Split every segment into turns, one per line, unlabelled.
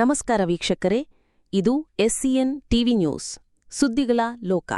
ನಮಸ್ಕಾರ ವೀಕ್ಷಕರೇ, ಇದು ಎಸ್ಸಿಎನ್ ಟಿವಿ ನ್ಯೂಸ್, ಸುದ್ದಿಗಳ ಲೋಕ.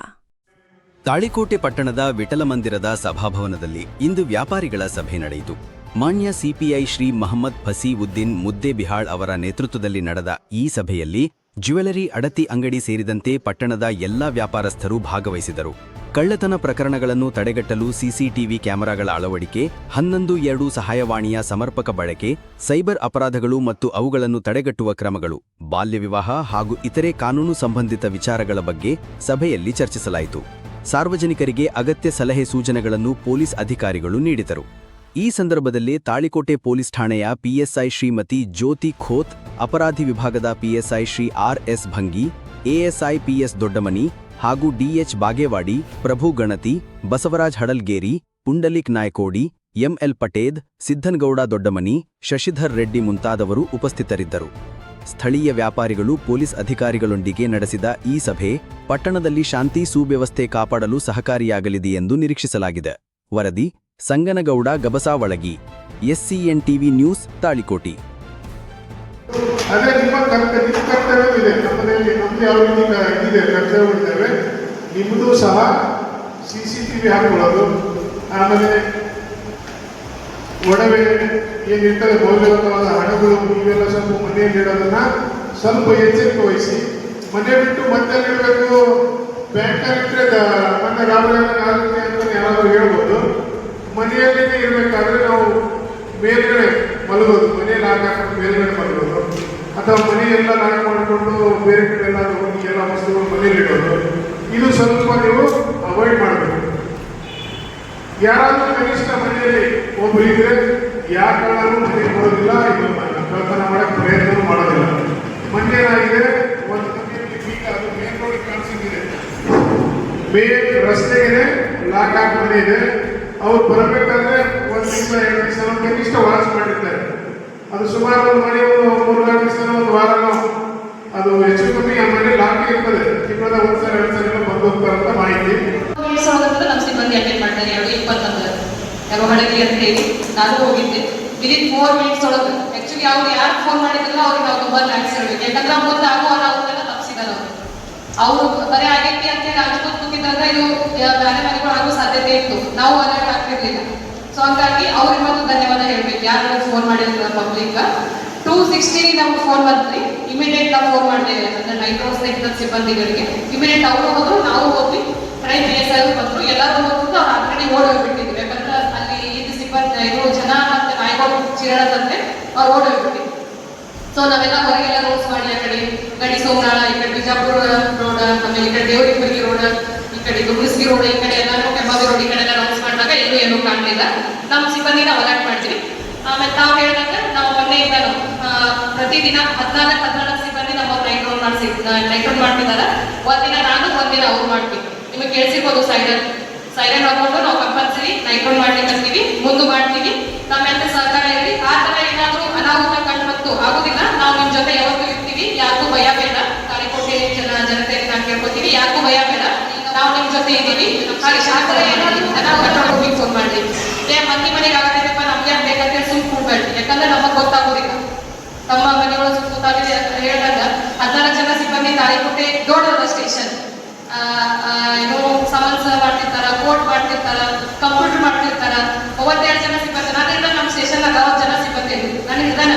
ತಾಳಿಕೋಟೆ ಪಟ್ಟಣದ ವಿಠಲ ಮಂದಿರದ ಸಭಾಭವನದಲ್ಲಿ ಇಂದು ವ್ಯಾಪಾರಿಗಳ ಸಭೆ ನಡೆಯಿತು. ಮಾನ್ಯ ಸಿಪಿಐ ಶ್ರೀ ಮಹಮ್ಮದ್ ಫಸೀವುದ್ದೀನ್ ಮುದ್ದೇಬಿಹಾಳ್ ಅವರ ನೇತೃತ್ವದಲ್ಲಿ ನಡೆದ ಈ ಸಭೆಯಲ್ಲಿ ಜ್ಯುವೆಲರಿ ಅಡತಿ ಅಂಗಡಿ ಸೇರಿದಂತೆ ಪಟ್ಟಣದ ಎಲ್ಲ ವ್ಯಾಪಾರಸ್ಥರು ಭಾಗವಹಿಸಿದರು. ಕಳ್ಳತನ ಪ್ರಕರಣಗಳನ್ನು ತಡೆಗಟ್ಟಲು ಸಿಸಿಟಿವಿ ಕ್ಯಾಮೆರಾಗಳ ಅಳವಡಿಕೆ, ಹನ್ನೊಂದು ಎರಡು ಸಹಾಯವಾಣಿಯ ಸಮರ್ಪಕ ಬಳಕೆ, ಸೈಬರ್ ಅಪರಾಧಗಳು ಮತ್ತು ಅವುಗಳನ್ನು ತಡೆಗಟ್ಟುವ ಕ್ರಮಗಳು, ಬಾಲ್ಯ ವಿವಾಹ ಹಾಗೂ ಇತರೆ ಕಾನೂನು ಸಂಬಂಧಿತ ವಿಚಾರಗಳ ಬಗ್ಗೆ ಸಭೆಯಲ್ಲಿ ಚರ್ಚಿಸಲಾಯಿತು. ಸಾರ್ವಜನಿಕರಿಗೆ ಅಗತ್ಯ ಸಲಹೆ ಸೂಚನೆಗಳನ್ನು ಪೊಲೀಸ್ ಅಧಿಕಾರಿಗಳು ನೀಡಿದರು. ಈ ಸಂದರ್ಭದಲ್ಲಿ ತಾಳಿಕೋಟೆ ಪೊಲೀಸ್ ಠಾಣೆಯ ಪಿಎಸ್ಐ ಶ್ರೀಮತಿ ಜ್ಯೋತಿ ಖೋತ್, ಅಪರಾಧಿ ವಿಭಾಗದ PSI Shri R S Bhangi, ASI PS Doddamani ಹಾಗೂ ಡಿಎಚ್ ಬಾಗೇವಾಡಿ, ಪ್ರಭು ಗಣತಿ, ಬಸವರಾಜ್ ಹಡಲ್ಗೇರಿ, ಪುಂಡಲಿಕ್ ನಾಯ್ಕೋಡಿ ಎಂಎಲ್ ಪಟೇದ್ ಸಿದ್ದನ್ಗೌಡ ದೊಡ್ಡಮನಿ, ಶಶಿಧರ್ ರೆಡ್ಡಿ ಮುಂತಾದವರು ಉಪಸ್ಥಿತರಿದ್ದರು. ಸ್ಥಳೀಯ ವ್ಯಾಪಾರಿಗಳು, ಪೊಲೀಸ್ ಅಧಿಕಾರಿಗಳೊಂದಿಗೆ ನಡೆಸಿದ ಈ ಸಭೆ ಪಟ್ಟಣದಲ್ಲಿ ಶಾಂತಿ ಸುವ್ಯವಸ್ಥೆ ಕಾಪಾಡಲು ಸಹಕಾರಿಯಾಗಲಿದೆ ಎಂದು ನಿರೀಕ್ಷಿಸಲಾಗಿದೆ. ವರದಿ Sanganagouda Gabasavalagi SCN TV news Talikoti.
ಸಹ ಸಿ ಸಿ ಟಿ ವಿ ಹಾಕೊಳ್ಳೋದು ಆಮೇಲೆ ಒಡವೆ ಏನಿರ್ತದೆ ಮೌಲ್ಯವಂತವಾದ ಹಣಗಳು ಇವೆಲ್ಲ ಸ್ವಲ್ಪ ಮನೆಯಲ್ಲಿ ಇಡೋದನ್ನ ಸ್ವಲ್ಪ ಎಚ್ಚರಿಕೆ ವಹಿಸಿ. ಮನೆ ಬಿಟ್ಟು ಮತ್ತೆ ಇಡಬೇಕು ಬ್ಯಾಂಕಲ್ಲಿ ಇಟ್ಟರೆ ಮೊನ್ನೆ ರಾಮರಾಜ ಆಗುತ್ತೆ ಅಂತ ಯಾರಾದರೂ ಹೇಳ್ಬೋದು ಮನೆಯಲ್ಲಿನೇ ಇರಬೇಕಾದ್ರೆ ನಾವು ಮೇಲ್ಗಡೆ ಮಲಗೋದು ಮನೆಯಲ್ಲಿ ಹಾಕೊಂಡು ಮೇಲ್ಗಡೆ ಮಲಗೋದು. ಅಥವಾ ಮನೆಯೆಲ್ಲ ಲಾಕ್ ಮಾಡಿಕೊಂಡು ಬೇರೆ ಕಡೆ ಎಲ್ಲ ಹೋಗಿ ಎಲ್ಲ ವಸ್ತುಗಳು ಮನೇಲಿ ಇಡೋದು. ಇದು ಸ್ವಲ್ಪ ನೀವು ಅವಾಯ್ಡ್ ಮಾಡಬೇಕು. ಯಾರಾದರೂ ಕನಿಷ್ಠ ಮನೆಯಲ್ಲಿ ಒಬ್ಬರಿದ್ರೆ ಯಾರ ಕಾರಣನೂ ಮನೆಗೆ ಬರೋದಿಲ್ಲ, ಇದು ಕಳ್ತನ ಮಾಡಕ್ಕೆ ಪ್ರಯತ್ನ ಮಾಡೋದಿಲ್ಲ. ಮನೆಯಾಗಿದೆ ಒಂದು ಮನೆಯಲ್ಲಿ ಬೀಗ ಅದು ಕಾಣಿಸಿದೆ ಮೇನ್ ರಸ್ತೆಗೆ ಲಾಕ್ ಹಾಕಿ ಮನೆ ಇದೆ. ಅವ್ರು ಬರಬೇಕಾದ್ರೆ ಒಂದು ತಿಂಗಳ, ಎರಡು ದಿವಸ ಕನಿಷ್ಠ ವಾಸ ಮಾಡಿರ್ತಾರೆ. ಅದು ಸುಮಾರು ಒಂದು ಮನೆ, ಒಂದು ಮೂರು ನಾಲ್ಕು ದಿವಸ, ಒಂದು ವಾರನೋ, ಅದು ಹೆಚ್ಚು ಕಮ್ಮಿ ಆ ಮನೆ ಲಾಕ್ ಇರ್ತದೆ. ತಿಂಗಳ ಒಂದು ಸಲ ಎರಡು ಸಲ ಬಂದು ಹೋಗ್ತಾರಂತ ಮಾಹಿತಿ.
ನಮ್ಮ ಸಿಬ್ಬಂದಿ ಅಟೆಂಡ್ ಮಾಡ್ತಾರೆ ಎರಡು ಯಾವ ಅಂತ ಹೇಳಿ, ನಾನು ಹೋಗಿದ್ದೆ. ವಿದಿನ್ ಫೋರ್ ಮಿನಿಟ್ಸ್ ಒಳಗೆ. ಆಕ್ಚುಲಿ ಅವ್ರು ಯಾರು ಫೋನ್ ಮಾಡಿದ್ರಲ್ಲ, ಅವ್ರಿಗೆ ನಾವು ತುಂಬಾ ಥ್ಯಾಂಕ್ಸ್ ಯಾಕಂದ್ರೆ ಮುಂದೆ ಆಗುವ ನಾವು ತಪ್ಪಿಸಿದಾರ ಅವರು ಬರೀ ಆಗೈತಿ ಅಂತ ಹೇಳಿ ಅನ್ಸ್ಕೊಂಡು ಕೂತಿದ್ದಾಗ ಇದು ಯಾ- ಬೇರೆ ಮನೆಗಳು ಆಗೋ ಸಾಧ್ಯತೆ ಇತ್ತು. ನಾವು ಅಲರ್ಟ್ ಆಗ್ತಿರ್ಲಿಲ್ಲ. ಸೊ ಹಂಗಾಗಿ ಅವ್ರಿಗೆ ಮತ್ತು ಧನ್ಯವಾದ ಹೇಳ್ಬೇಕು. ಯಾರು ಫೋನ್ ಮಾಡಿದ್ರು ಪಬ್ಲಿಕ್ ಟೂ ಸಿಕ್ಸ್ಟಿ ನಮ್ಗೆ ಫೋನ್ ಬಂದ್ರಿ ಇಮಿಡಿಯೇಟ್ ನಾವು ಫೋನ್ ಮಾಡಿದ್ದೇವೆ ಅಂದ್ರೆ ನೈಟ್ರೋಸ್ ಸೈಟ್ ಸಿಬ್ಬಂದಿಗಳಿಗೆ. ಇಮಿಡಿಯೇಟ್ ಅವರು ಹೋದ್ರು, ನಾವು ಹೋದ್ವಿ. ಕಡೆ ಪಿ ಎಸ್ ಐ ಬಂದ್ರು. ಎಲ್ಲರೂ ಹೋಗ್ಬಿಟ್ಟು ಅವ್ರು ಆಲ್ರೆಡಿ ಓಡಿ ಹೋಗ್ಬಿಟ್ಟಿದ್ರು ಯಾಕಂದ್ರೆ ಅಲ್ಲಿ ಇದು ಸಿಬ್ಬಂದಿ ಇದು ಜನ ಮತ್ತೆ ನಾಯಿಗಳು ಚೀರದಂತೆ ಅವ್ರು ಓಡಿ ಹೋಗ್ಬಿಟ್ಟಿದ್ರು ಸೊ ನಾವೆಲ್ಲ ಹೊರಗೆಲ್ಲ ರೋಸ್ ಮಾಡಿ ಆ ಕಡೆ. ಗಡಿ ಸೋಮನಾಳ ಈ ಕಡೆ ಬಿಜಾಪುರ ರೋಡ್ ಆಮೇಲೆ ಈ ಕಡೆ ದೇವರಿಪುರಿ ರೋಡ್ ರೋಡ್ ಈ ಕಡೆ ಎಲ್ಲಾನು ಕೆಂಬಾವಿ ರೋಡ್ ಈ ಕಡೆ ಎಲ್ಲ ರೋಡ್ಸ್ ಮಾಡಿದಾಗ ಎಲ್ಲೂ ಏನೂ ಕಾಣಲಿಲ್ಲ. ನಮ್ಮ ಸಿಬ್ಬಂದಿನ ಅಲರ್ಟ್ ಮಾಡ್ತೀವಿ. ಆಮೇಲೆ ತಾವು ಹೇಳಿದಾಗ ನಾವು ಮೊನ್ನೆಯಿಂದ ಆ, ಪ್ರತಿದಿನ ಹದಿನಾಲ್ಕು ಹದಿನಾಲ್ಕು ಸಿಬ್ಬಂದಿ ನಮ್ಮ ನೈಟ್ ರೋಡ್ ಮಾಡಿಸಿ ನೈಟ್ ರೋಡ್ ಮಾಡ್ತಿದ್ದಾರೆ. ಒಂದಿನ ನಾನು ಒಂದಿನ ಅವ್ರು ಮಾಡ್ತೀವಿ. ನಿಮಗೆ ಕೇಳಿಸಿರ್ಬೋದು ಸೈರನ್. ಸೈರನ್ ಹಾಕೊಂಡು ನಾವು ಕಂಪಲ್ಸರಿ ನೈಟ್ ರೋಡ್ ಮಾಡ್ಲಿಕ್ಕೆ ಅಂತೀವಿ. ಮುಂದೆ ಮಾಡ್ತೀವಿ. ನಮ್ಮ ಎಲ್ಲ ಸಹಕಾರ ಇರಲಿ ಆ ಥರ ಏನಾದರೂ ಅನಾಹುತ ಕಂಡು ಬಂತು ಆಗೋದಿಲ್ಲ. ನಾವು ನಿಮ್ಮ ಜೊತೆ ಯಾವತ್ತೂ ಇರ್ತೀವಿ. ಯಾರಿಗೂ ಭಯ ಬೇಡ. ತಾಳಿಕೋಟೆ ಜನ ಜನತೆ ನಾನು ಕೇಳ್ಕೊತೀವಿ. ಯಾರಿಗೂ ಭಯ ಬೇಡ. ನಾವು ನಿಮ್ ಜೊತೆ ಇದ್ದೀವಿ. ಹಾಗೆ ಶಾಸ್ತ್ರ ಏನಾದ್ರು ಫೋನ್ ಮಾಡ್ಲಿ ಏ ಮಂದಿ ಮನೆಗೆ ಆಗತ್ತೈತಪ್ಪ ನಮ್ಗೆ ಬೇಕಂತ ಸುಮ್ ಕೂಡ್ಬೇಡಿ ಯಾಕಂದ್ರೆ ನಮಗ್ ಗೊತ್ತಾಗೋದಿಲ್ಲ. ತಮ್ಮ ಮನೆಗಳು ಸುತ್ತಾಗಿದೆ ಅಂತ ಹೇಳಿದಾಗ ಹದಿನಾಲ್ಕು ಜನ ಸಿಬ್ಬಂದಿ ತಾಳಿಕೋಟೆ ದೊಡ್ಡ ಸ್ಟೇಷನ್ ಏನು ಸಮನ್ಸ್ ಮಾಡ್ತಿರ್ತಾರ ಕೋರ್ಟ್ ಮಾಡ್ತಿರ್ತಾರ ಕಂಪ್ಯೂಟರ್ ಮಾಡ್ತಿರ್ತಾರ. ಮೂವತ್ತೆರಡು ಜನ ಸಿಬ್ಬಂದಿ. ನಾನಿಲ್ಲ ನಮ್ಮ ಸ್ಟೇಷನ್ ಅರವತ್ತು ಜನ ಸಿಬ್ಬಂದಿ ನನಗೆ ಇದಾನ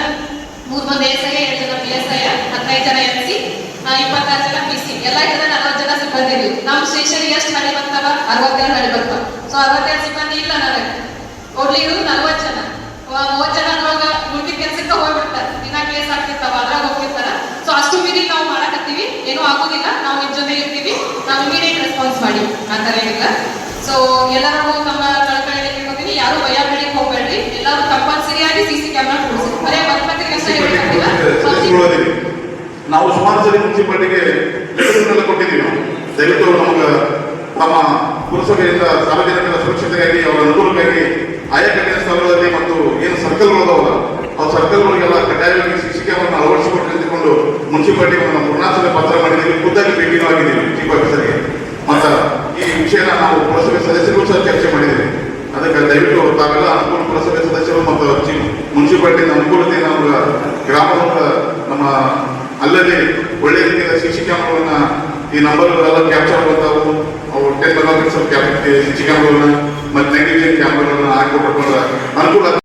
ಮೂರ್ ಮಂದಿ ಎಸ್ ಐ ಎರಡು ಜನ ಪಿ ಎಸ್ ಐ ಹದಿನೈದು ಜನ ಎಸ್ ಸಿ ಇಪ್ಪತ್ತಾರು ಜನ ಪಿ ಸಿ ಎಲ್ಲ ಇದ್ವಿ ನಮ್ಮ ಸ್ಟೇಷನ್ ಎಷ್ಟು ಹಳಿ ಬರ್ತಾವ ಅರವತ್ತೆರಡು ಹಳಿ ಬರ್ತಾವ ಸೊ ಅರವತ್ತೆರಡು ಸಿಬ್ಬಂದಿ ಇಲ್ಲ ನನಗೆ ಒಡ್ಲಿ ಇರೋದು ನಲ್ವತ್ತು ಜನ. ಮೂವತ್ತು ಜನ ಅದ್ರೊಳಗ ಉಳ್ದಿದ್ದ ಕೆಲ್ಸಕ್ಕೆ ಹೋಗ್ಬಿಡ್ತಾರೆ. ದಿನ ಕೇಸ್ ಆಗ್ತಿರ್ತಾವ ಅದ್ರಾಗ ಹೋಗ್ತಿರ್ತಾರ. ಸೊ ಅಷ್ಟು ಮೀರಿ ನಾವು ಮಾಡಕತ್ತೀವಿ. ಏನೂ ಆಗೋದಿಲ್ಲ. ನಾವು ನಿಮ್ಮ ಜೊತೆ ಇರ್ತೀವಿ. ನಾವು ಇಮಿಡಿಯೇಟ್ ರೆಸ್ಪಾನ್ಸ್ ಮಾಡಿ. ಆ ಥರ ಏನಿಲ್ಲ ಸೊ ಎಲ್ಲರಿಗೂ ತಮ್ಮ ಕಳಕಳಿ ಕೇಳ್ಕೊತೀವಿ ಯಾರು ಭಯ ಬೆಳಿಗ್ಗೆ ಹೋಗ್ಬೇಡ್ರಿ. ಎಲ್ಲರೂ ಕಂಪಲ್ಸರಿ ಆಗಿ ಸಿ ಸಿ ಕ್ಯಾಮ್ರಾ ಕೊಡಿಸಿ ಬರೇ ಬರ್ಬೇಕು ಕೆಲಸ
ತಿಳಿಸ್ಕೊಳ್ಳೋದಿಲ್ಲ. ನಾವು ಸುಮಾರು ಸರಿ ಮುನ್ಸಿಪಾಲ್ಟಿಗೆ ದಯವಿಟ್ಟು ನಮಗೆ ತಮ್ಮ ಪುರಸಭೆಯಿಂದ ಸಾರ್ವಜನಿಕರ ಸುರಕ್ಷತೆಗಾಗಿ ಅವರ ಅನುಕೂಲಕ್ಕಾಗಿ ಆಯಾ ಕಡೆಯ ಸ್ಥಳಗಳಲ್ಲಿ ಮತ್ತು ಏನು ಸರ್ಕಲ್ಗಳದಾವಲ್ಲ ಆ ಸರ್ಕಲ್ಗಳಿಗೆಲ್ಲ ಕಡ್ಡಾಯವಾಗಿ ಶಿಕ್ಷಕವನ್ನು ಅಳವಡಿಸಿಕೊಂಡು ನಿಂತುಕೊಂಡು ಮುನ್ಸಿಪಾಲಿಟಿ ಒಂದು ಪೂರ್ಣಾಸನ ಪತ್ರ ಮಾಡಿದ್ದೀವಿ. ಖುದ್ದಾಗಿ ಭೇಟಿನೂ ಆಗಿದ್ದೀವಿ ಚೀಫ್ ಆಫೀಸರ್ಗೆ ಮತ್ತು ಈ ವಿಷಯನ ನಾವು ಪುರಸಭೆ ಸದಸ್ಯರು ಸಹ ಚರ್ಚೆ ಮಾಡಿದ್ದೀವಿ. ಅದಕ್ಕೆ ದಯವಿಟ್ಟು ತಾವೆಲ್ಲ ಅನುಕೂಲ ಪುರಸಭೆ ಸದಸ್ಯರು ಮತ್ತು ಚೀಫ್ ಮುನ್ಸಿಪಾಲಿಟಿ ಅನುಕೂಲತೆ ನಮ್ಮ ಗ್ರಾಮದ ನಮ್ಮ ಅಲ್ಲದೆ ಒಳ್ಳೆಯ ರೀತಿಯ ಕ್ಯಾಮ್ರಾಗಳನ್ನ ಈ ನಂಬರ್ಗಳೆಲ್ಲ ಕ್ಯಾಪ್ಚರ್ ಬರ್ತಾವು ಅವು ಟೆನ್ ಕ್ಯಾಪ್ ಸಿ ಮತ್ತೆ ನೆಗೆಟಿವ್ ಕ್ಯಾಮ್ರಾಗಳನ್ನ ಹಾಕಿಕೊಟ್ಕೊಂಡ್ರೆ ಅನುಕೂಲ